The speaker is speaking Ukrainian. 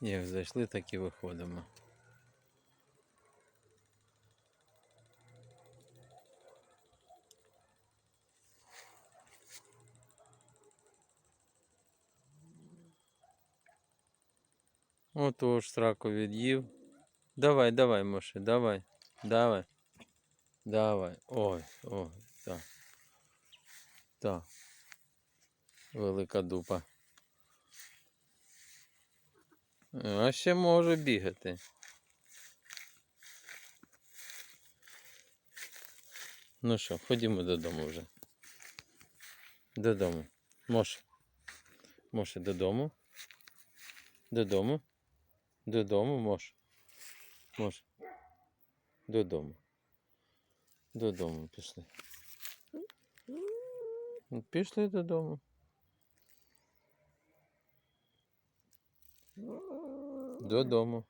Як зайшли, так і виходимо. Отож, сраку від'їв. Давай, давай, Моше, давай. Давай. Давай. Ой, ой, так. Так. Велика дупа. А ще може бігати. Ну що, ходімо додому вже. Додому. Моше. Моше, додому. Додому. Додому, Мош. Мош. Додому. Додому пішли. Ну, Пішли додому. Додому.